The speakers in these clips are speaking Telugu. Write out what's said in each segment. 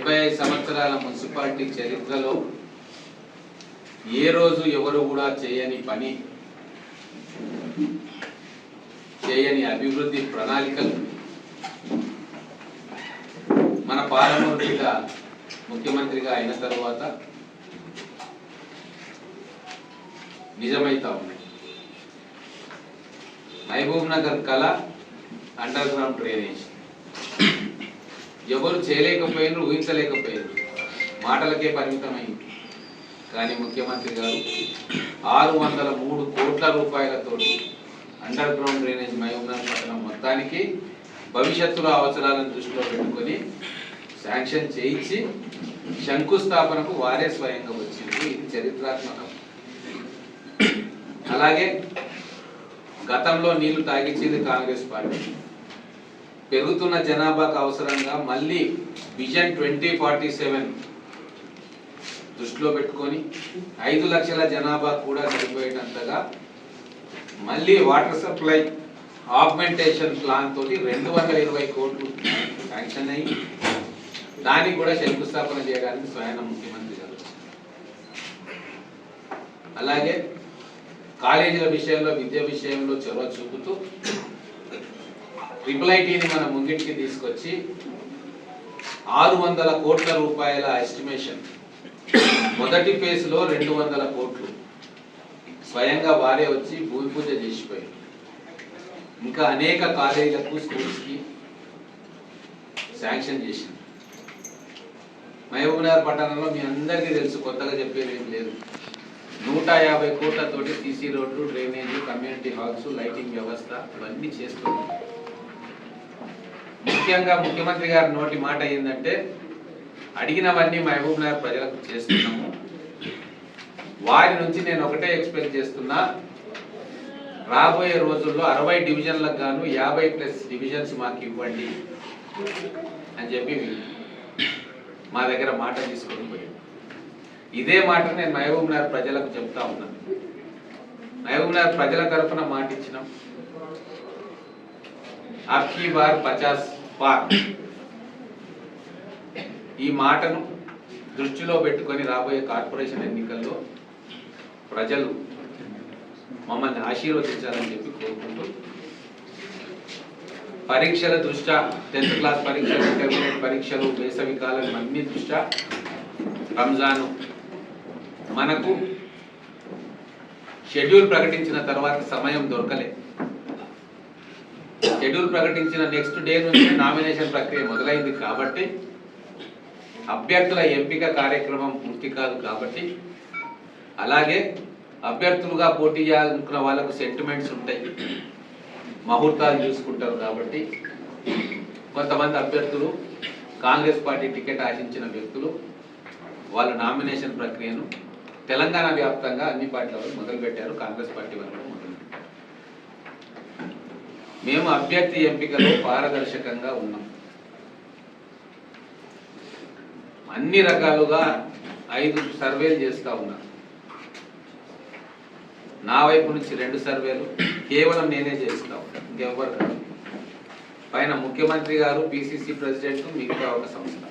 డెబ్బై ఐదు సంవత్సరాల మున్సిపాలిటీ చరిత్రలో ఏ రోజు ఎవరు కూడా చేయని పని చేయని అభివృద్ధి ప్రణాళికలు మన పాలమూరుగా ముఖ్యమంత్రిగా అయిన తర్వాత నిజమైతా ఉన్నాయి. మహబూబ్ నగర్ కళ అండర్ గ్రౌండ్ డ్రైనేజ్. ఎవరు చేయలేకపోయినారు ఊహించలేకపోయారు మాటలకే పరిమితమైంది. కానీ ముఖ్యమంత్రి గారు ఆరు వందల మూడు కోట్ల రూపాయలతోటి అండర్ గ్రౌండ్ డ్రైనేజ్ మహబూబ్నగర్ పట్టణం మొత్తానికి భవిష్యత్తులో అవసరాలను దృష్టిలో పెట్టుకొని శాంక్షన్ చేయించి శంకుస్థాపనకు వారే స్వయంగా వచ్చింది. ఇది చరిత్రాత్మకం. అలాగే గతంలో నీళ్ళు తాగించింది కాంగ్రెస్ పార్టీ. పెరుగుతున్న జనాభాకు అవసరంగా మళ్ళీ విజన్ ట్వంటీ ఫార్టీ సెవెన్ దృష్టిలో పెట్టుకొని ఐదు లక్షల జనాభా కూడా సరిపోయేటంతగా మళ్ళీ వాటర్ సప్లై ఆగ్మెంటేషన్ ప్లాన్ తోటి రెండు వందల ఇరవై కోట్లు శాంక్షన్ అయ్యి దానికి కూడా శంకుస్థాపన చేయడానికి స్వయం ముఖ్యమంత్రి గారు అలాగే కాలేజీల విషయంలో విద్య విషయంలో చొరవ చూపుతూ ట్రిపుల్ ఐటీని మన ముంగిటికి తీసుకొచ్చి ఆరు వందల కోట్ల రూపాయల ఎస్టిమేషన్ మొదటి ఫేజ్లో రెండు వందల కోట్లు. స్వయంగా వారే వచ్చి భూమి పూజ చేసిపోయారు. ఇంకా అనేక కాలేజీలకు స్కూల్స్కి శాంక్షన్ చేసింది. మహబూబ్నగర్ పట్టణంలో మీ అందరికీ తెలుసు కొత్తగా చెప్పేది ఏం లేదు. నూట యాభై కోట్లతోటి సీసీ రోడ్లు డ్రైనేజ్ కమ్యూనిటీ హాల్స్ లైటింగ్ వ్యవస్థ ఇవన్నీ చేస్తున్నాం ముఖ్యంగా ముఖ్యమంత్రి గారి నోటి మాట ఏంటంటే అడిగినవన్నీ మహబూబ్ నగర్ ప్రజలకు చేస్తున్నాము. వారి నుంచి నేను ఒకటే ఎక్స్పెక్ట్ చేస్తున్నా రాబోయే రోజుల్లో అరవై డివిజన్లకు గాను యాభై ప్లస్ డివిజన్స్ మాకు ఇవ్వండి అని చెప్పి మా దగ్గర మాట తీసుకొని పోయాడు ఇదే మాట నేను మహబూబ్ నగర్ ప్రజలకు చెప్తా ఉన్నాను మహబూబ్ నగర్ ప్రజల తరఫున మాట ఇచ్చినాం. అబ్కీ బార్ పచాస్ పార్క్ ఈ మాటను దృష్టిలో పెట్టుకొని రాబోయే కార్పొరేషన్ ఎన్నికల్లో ప్రజలు మమ్మల్ని ఆశీర్వదించాలని చెప్పి కోరుకుంటూ పరీక్షల దృష్ట్యా టెన్త్ క్లాస్ పరీక్షలు ఇంటర్మీడియట్ పరీక్షలు వేసవి కాలం అన్ని దృష్ట్యా రంజాను మనకు షెడ్యూల్ ప్రకటించిన తర్వాత సమయం దొరకలే. షెడ్యూల్ ప్రకటించిన నెక్స్ట్ డే నుంచి నామినేషన్ ప్రక్రియ మొదలైంది కాబట్టి అభ్యర్థుల ఎంపిక కార్యక్రమం పూర్తి కాదు కాబట్టి అలాగే అభ్యర్థులుగా పోటీ చేయాలనుకున్న వాళ్ళకు సెంటిమెంట్స్ ఉంటాయి. ముహూర్తాలు చూసుకుంటారు కాబట్టి కొంతమంది అభ్యర్థులు కాంగ్రెస్ పార్టీ టికెట్ ఆశించిన వ్యక్తులు వాళ్ళ నామినేషన్ ప్రక్రియను తెలంగాణ వ్యాప్తంగా అన్ని పార్టీల వరకు మొదలుపెట్టారు. కాంగ్రెస్ పార్టీ వరకు మేము అభ్యర్థి ఎంపికలో పారదర్శకంగా ఉన్నాం. అన్ని రకాలుగా ఐదు సర్వేలు చేస్తూ ఉన్నారు. నా వైపు నుంచి రెండు సర్వేలు కేవలం నేనే చేస్తా ఉంటాను ఇంకెవ్వరు కాదు. పైన ముఖ్యమంత్రి గారు పిసిసి ప్రెసిడెంట్ మిగతా ఒక సంస్థ.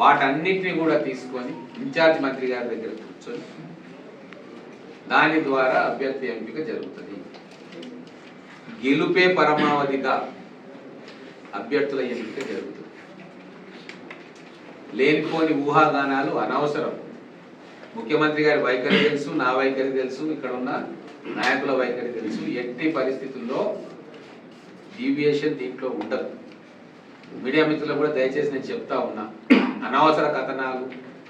వాటన్నిటిని కూడా తీసుకొని ఇన్ఛార్జ్ మంత్రి గారి దగ్గర కూర్చొని దాని ద్వారా అభ్యర్థి ఎంపిక జరుగుతుంది. గెలుపే పరమావధిగా అభ్యర్థుల ఎంపిక జరుగుతుంది. లేనిపోని ఊహాగానాలు అనవసరం. ముఖ్యమంత్రి గారి వైఖరి తెలుసు నా వైఖరి తెలుసు ఇక్కడ ఉన్న నాయకుల వైఖరి తెలుసు. ఎట్టి పరిస్థితుల్లో డీవియేషన్ దీంట్లో ఉండదు. మీడియా మిత్రులకు కూడా దయచేసి నేను చెప్తా ఉన్నా అనవసర కథనాలు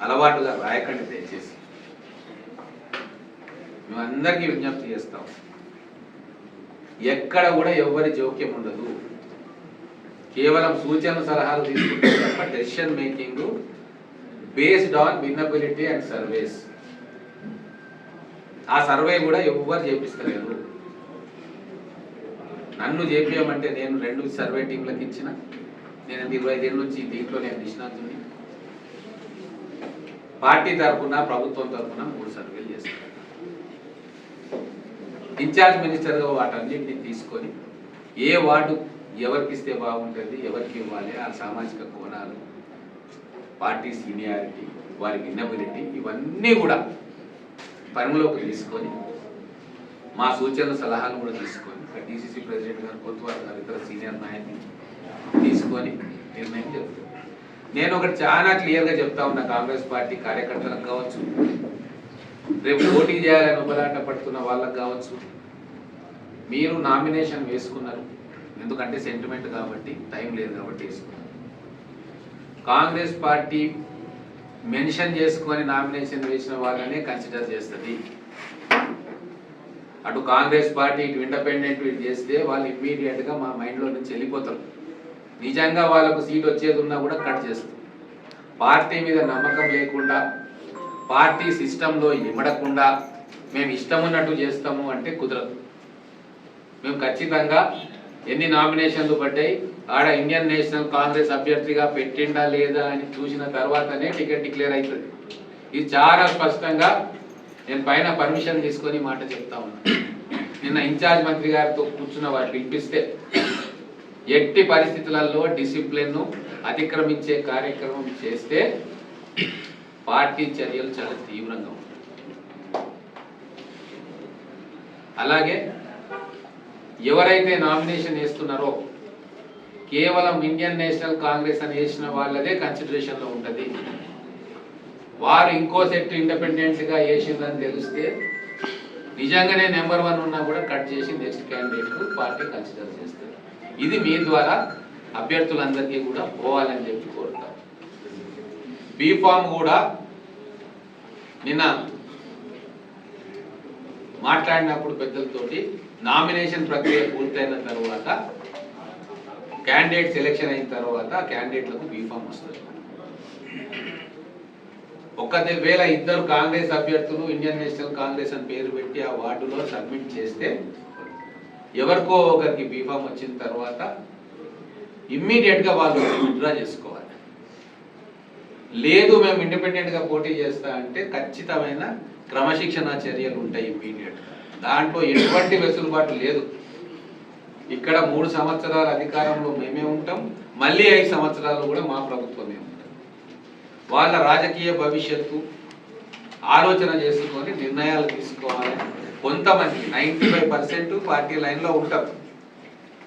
అలవాటుగా రాయకండి దయచేసి. మేము అందరికీ విజ్ఞప్తి చేస్తాం. ఎక్కడ కూడా ఎవరి జోక్యం ఉండదు. కేవలం సూచన సలహాలు తీసుకుంటే తప్ప decision making based on winnability and surveys ఆ సర్వే కూడా ఎవ్వరు చేపిస్తలేరు. నన్ను చేపించమంటే నేను రెండు సర్వే టీంలకు ఇచ్చిన. నేను ఇరవై ఐదేళ్ళ నుంచి దీంట్లో నేను నిష్ణాతుని పార్టీ తరఫున ప్రభుత్వం తరఫున మూడు సర్వేలు చేస్తాను. ఇన్ఛార్జ్ మినిస్టర్గా వాటన్నింటినీ తీసుకొని ఏ వార్డు ఎవరికి ఇస్తే బాగుంటుంది ఎవరికి ఇవ్వాలి ఆ సామాజిక కోణాలు పార్టీ సీనియారిటీ వారి విన్నబిలిటీ ఇవన్నీ కూడా పరిగణలోకి తీసుకొని మా సూచనలు సలహాలు కూడా తీసుకొని డీసీసీ ప్రెసిడెంట్ గారు కొత్తవారు గారు ఇతర సీనియర్ నాయకులు తీసుకొని నిర్ణయం చెప్తాను నేను ఒకటి చాలా క్లియర్గా చెప్తా ఉన్నా కాంగ్రెస్ పార్టీ కార్యకర్తలకు కావచ్చు రేపు పోటీ చేయాలని ఉపలాట పడుతున్న వాళ్ళకు కావచ్చు. మీరు నామినేషన్ వేసుకున్నారు. ఎందుకంటే సెంటిమెంట్ కాబట్టి టైం లేదు కాబట్టి వేసుకున్నారు. కాంగ్రెస్ పార్టీ మెన్షన్ చేసుకొని నామినేషన్ వేసిన వాళ్ళనే కన్సిడర్ చేస్తుంది. అటు కాంగ్రెస్ పార్టీ ఇటు ఇండిపెండెంట్ ఇటు చేస్తే వాళ్ళు ఇమ్మీడియట్గా మా మైండ్లో నుంచి వెళ్ళిపోతారు. నిజంగా వాళ్ళకు సీట్ వచ్చేది ఉన్నా కూడా కట్ చేస్తారు. పార్టీ మీద నమ్మకం లేకుండా పార్టీ సిస్టంలో ఇమడకుండా మేము ఇష్టం ఉన్నట్టు చేస్తాము అంటే కుదరదు. మేము ఖచ్చితంగా ఎన్ని నామినేషన్లు పడ్డాయి ఆడ ఇండియన్ నేషనల్ కాంగ్రెస్ అభ్యర్థిగా పెట్టిండా లేదా అని చూసిన తర్వాతనే టికెట్ డిక్లేర్ అవుతుంది ఇది చాలా స్పష్టంగా నేను పైన పర్మిషన్ తీసుకొని మాట చెప్తా ఉన్నా. నిన్న ఇన్ఛార్జ్ మంత్రి గారితో కూర్చున్న వారు పిలిపిస్తే ఎట్టి పరిస్థితులలో డిసిప్లిన్ను అతిక్రమించే కార్యక్రమం చేస్తే పార్టీ చర్యలు చాలా తీవ్రంగా ఉంటాయి. అలాగే ఎవరైతే నామినేషన్ వేస్తున్నారో కేవలం ఇండియన్ నేషనల్ కాంగ్రెస్ అని వేసిన వాళ్ళదే కన్సిడరేషన్లో ఉంటుంది. వారు ఇంకో సెట్ ఇండిపెండెంట్గా వేసిందని తెలిస్తే నిజంగానే నెంబర్ వన్ ఉన్నా కూడా కట్ చేసి నెక్స్ట్ క్యాండిడేట్ పార్టీ కన్సిడర్ చేస్తారు. ఇది మీ ద్వారా అభ్యర్థులందరికీ కూడా పోవాలని చెప్పి కోరుతాం. బీఫామ్ కూడా నిన్న మాట్లాడినప్పుడు పెద్దలతోటి నామినేషన్ ప్రక్రియ పూర్తయిన తర్వాత క్యాండిడేట్ సెలెక్షన్ అయిన తర్వాత క్యాండిడేట్లకు బీఫామ్ వస్తుంది. ఒక్కదే వేళ ఇద్దరు కాంగ్రెస్ అభ్యర్థులు ఇండియన్ నేషనల్ కాంగ్రెస్ అని పేరు పెట్టి ఆ వార్డులో సబ్మిట్ చేస్తే ఎవరికో ఒకరికి బీఫామ్ వచ్చిన తర్వాత ఇమ్మీడియట్గా వాళ్ళు విత్డ్రా చేసుకోవాలి. లేదు మేము ఇండిపెండెంట్గా పోటీ చేస్తా అంటే ఖచ్చితమైన క్రమశిక్షణ చర్యలు ఉంటాయి ఇమ్మీడియట్ దాంట్లో ఎటువంటి వెసులుబాటు లేదు. ఇక్కడ మూడు సంవత్సరాల అధికారంలో మేమే ఉంటాం మళ్ళీ ఐదు సంవత్సరాలు కూడా మా ప్రభుత్వమే ఉంటాం. వాళ్ళ రాజకీయ భవిష్యత్తు ఆలోచన చేసుకొని నిర్ణయాలు తీసుకోవాలి. కొంతమంది నైంటీ ఫైవ్ పర్సెంట్ పార్టీ లైన్లో ఉంటారు.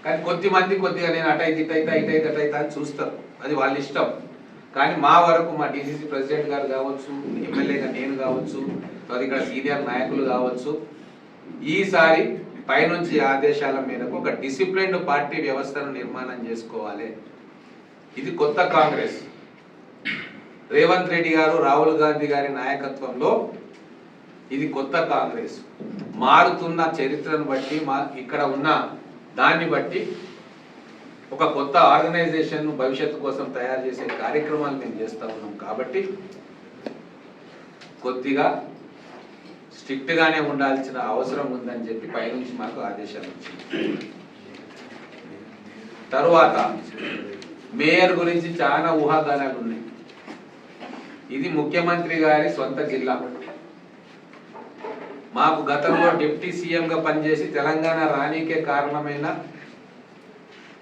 కానీ కొద్దిమంది కొద్దిగా నేను అటైతే ఇటైతే ఇటైతే అటైతే అని చూస్తారు. అది వాళ్ళ ఇష్టం. కానీ మా వరకు మా డిసిసి ప్రెసిడెంట్ గారు కావచ్చు ఎమ్మెల్యేగా నేను కావచ్చు తర్వాత ఇక్కడ సీనియర్ నాయకులు కావచ్చు ఈసారి పైనుంచి ఆదేశాల మేరకు ఒక డిసిప్లిన్డ్ పార్టీ వ్యవస్థను నిర్మాణం చేసుకోవాలి. ఇది కొత్త కాంగ్రెస్. రేవంత్ రెడ్డి గారు రాహుల్ గాంధీ గారి నాయకత్వంలో ఇది కొత్త కాంగ్రెస్. మారుతున్న చరిత్రను బట్టి మా ఇక్కడ ఉన్న దాన్ని బట్టి ఒక కొత్త ఆర్గనైజేషన్ భవిష్యత్తు కోసం తయారు చేసే కార్యక్రమాలు మేము చేస్తూ ఉన్నాం కాబట్టి కొద్దిగా స్ట్రిక్ట్ గానే ఉండాల్సిన అవసరం ఉందని చెప్పి పైనుంచి మాకు ఆదేశాలు వచ్చింది. తరువాత మేయర్ గురించి చాలా ఊహాగానాలు ఉన్నాయి. ఇది ముఖ్యమంత్రి గారి సొంత జిల్లా. మాకు గతంలో డిప్యూటీ సీఎంగా పనిచేసి తెలంగాణ రాణికే కారణమైన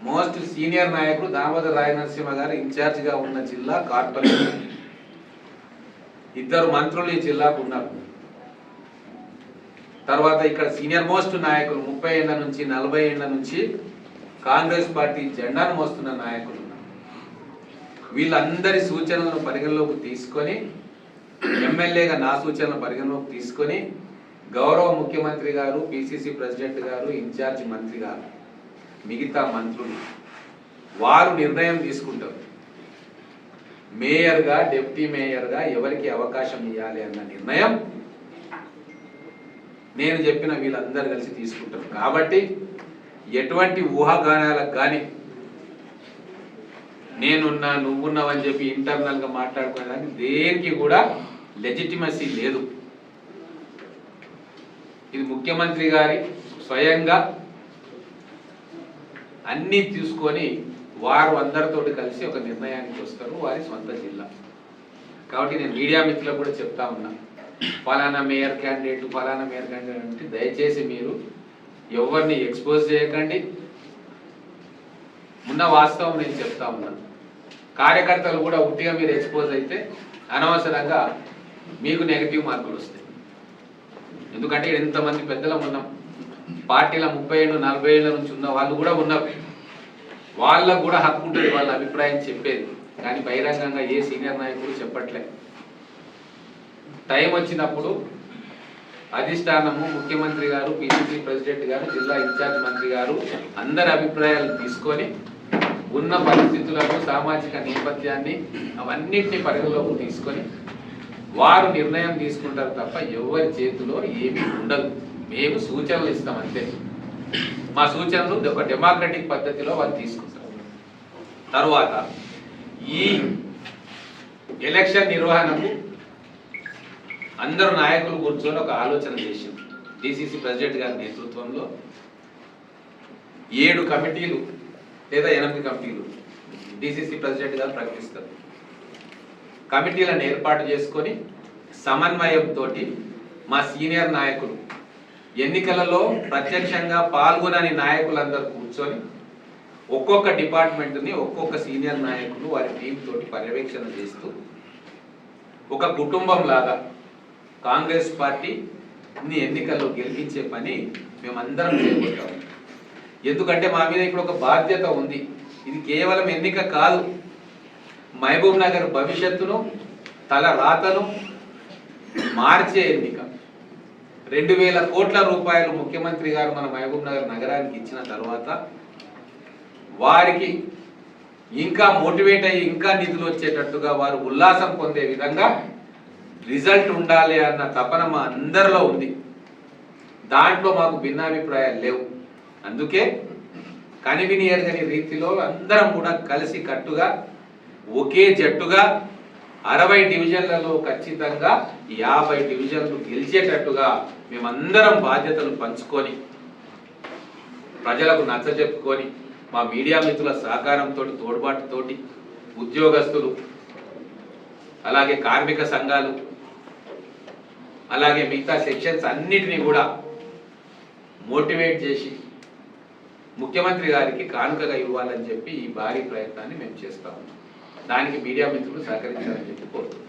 మోస్ట్ సీనియర్ నాయకుడు దామోదర్ రాయ నరసింహ గారు ఇన్ఛార్జిగా ఉన్న జిల్లా కార్పొరేషన్. ఇద్దరు మంత్రులు ఈ జిల్లాకు ఉన్నారు. తర్వాత ఇక్కడ సీనియర్ మోస్ట్ నాయకులు ముప్పై ఏళ్ళ నుంచి నలభై ఏళ్ళ నుంచి కాంగ్రెస్ పార్టీ జెండాను మోస్తున్న నాయకులు ఉన్నారు. వీళ్ళందరి సూచనలను పరిగణలోకి తీసుకొని ఎమ్మెల్యేగా నా సూచనలు పరిగణలోకి తీసుకొని గౌరవ ముఖ్యమంత్రి గారు పిసిసి ప్రెసిడెంట్ గారు ఇన్ఛార్జ్ మంత్రి గారు మిగతా మంత్రులు వారు నిర్ణయం తీసుకుంటారు. మేయర్గా డిప్యూటీ మేయర్గా ఎవరికి అవకాశం ఇవ్వాలి అన్న నిర్ణయం నేను చెప్పిన వీళ్ళందరూ కలిసి తీసుకుంటారు. కాబట్టి ఎటువంటి ఊహాగానాలకు కానీ నేనున్నా నువ్వున్నావని చెప్పి ఇంటర్నల్గా మాట్లాడుకోవడానికి దేనికి కూడా లెజిటిమసీ లేదు. ఇది ముఖ్యమంత్రి గారి స్వయంగా అన్నీ తీసుకొని వారు అందరితోటి కలిసి ఒక నిర్ణయానికి వస్తారు వారి సొంత జిల్లా. కాబట్టి నేను మీడియా మిత్రులకు కూడా చెప్తా ఉన్నా ఫలానా మేయర్ క్యాండిడేట్ ఫలానా మేయర్ క్యాండిడేట్ అంటే దయచేసి మీరు ఎవరిని ఎక్స్పోజ్ చేయకండి. ఉన్న వాస్తవం నేను చెప్తా ఉన్నా. కార్యకర్తలు కూడా ఉట్టిగా మీరు ఎక్స్పోజ్ అయితే అనవసరంగా మీకు నెగిటివ్ మార్కులు వస్తాయి. ఎందుకంటే ఎంతమంది పెద్దలం ఉన్నాం. పార్టీల ముప్పై ఏళ్ళు నలభై ఏళ్ళ నుంచి ఉన్న వాళ్ళు కూడా ఉన్నారు. వాళ్ళకు కూడా హక్కు ఉంటుంది వాళ్ళ అభిప్రాయం చెప్పేది. కానీ బహిరంగంగా ఏ సీనియర్ నాయకుడు చెప్పట్లే. టైం వచ్చినప్పుడు అధిష్టానము ముఖ్యమంత్రి గారు పిసిసి ప్రెసిడెంట్ గారు జిల్లా ఇన్ఛార్జ్ మంత్రి గారు అందరి అభిప్రాయాలు తీసుకొని ఉన్న పరిస్థితులను సామాజిక నేపథ్యాన్ని అవన్నింటినీ పరిగణలోకి తీసుకొని వారు నిర్ణయం తీసుకుంటారు తప్ప ఎవరి చేతిలో ఏమీ ఉండదు. మేము సూచనలు ఇస్తాం అంతే. మా సూచనలు ఒక డెమోక్రటిక్ పద్ధతిలో వాళ్ళు తీసుకుంటారు. తర్వాత ఈ ఎలక్షన్ నిర్వహణకు అందరూ నాయకులు కూర్చొని ఒక ఆలోచన చేసింది డిసిసి ప్రెసిడెంట్ గారి నేతృత్వంలో ఏడు కమిటీలు లేదా ఎనిమిది కమిటీలు డిసిసి ప్రెసిడెంట్ గారు ప్రకటిస్తారు. కమిటీలను ఏర్పాటు చేసుకొని సమన్వయంతో మా సీనియర్ నాయకులు ఎన్నికలలో ప్రత్యక్షంగా పాల్గొనని నాయకులందరూ కూర్చొని ఒక్కొక్క డిపార్ట్మెంట్ని ఒక్కొక్క సీనియర్ నాయకులు వారి టీం తోటి పర్యవేక్షణ చేస్తూ ఒక కుటుంబం లాగా కాంగ్రెస్ పార్టీ ని ఎన్నికల్లో గెలిపించే పని మేమందరం చేపట్టాము ఎందుకంటే మా మీద ఇప్పుడు ఒక బాధ్యత ఉంది. ఇది కేవలం ఎన్నిక కాదు. మహబూబ్ నగర్ భవిష్యత్తును తల రాతను మార్చే ఎన్నిక. రెండు వేల కోట్ల రూపాయలు ముఖ్యమంత్రి గారు మన మహబూబ్ నగర్ నగరానికి ఇచ్చిన తర్వాత వారికి ఇంకా మోటివేట్ అయ్యి ఇంకా నిధులు వచ్చేటట్టుగా వారు ఉల్లాసం పొందే విధంగా రిజల్ట్ ఉండాలి అన్న తపన మా అందరిలో ఉంది. దాంట్లో మాకు భిన్నాభిప్రాయాలు లేవు. అందుకే కనివిని ఎరగని రీతిలో అందరం కూడా కలిసి కట్టుగా ఒకే జట్టుగా అరవై డివిజన్లలో ఖచ్చితంగా యాభై డివిజన్లు గెలిచేటట్టుగా మేమందరం బాధ్యతలు పంచుకొని ప్రజలకు నచ్చజెప్పుకొని మా మీడియా మిత్రుల సహకారంతో తోడ్పాటుతోటి ఉద్యోగస్తులు అలాగే కార్మిక సంఘాలు అలాగే మిగతా సెక్షన్స్ అన్నిటినీ కూడా మోటివేట్ చేసి ముఖ్యమంత్రి గారికి కానుకగా ఇవ్వాలని చెప్పి ఈ భారీ ప్రయత్నాన్ని మేము చేస్తాము దానికి మీడియా మిత్రులు సహకరించాలని చెప్పి కోరుతున్నాను.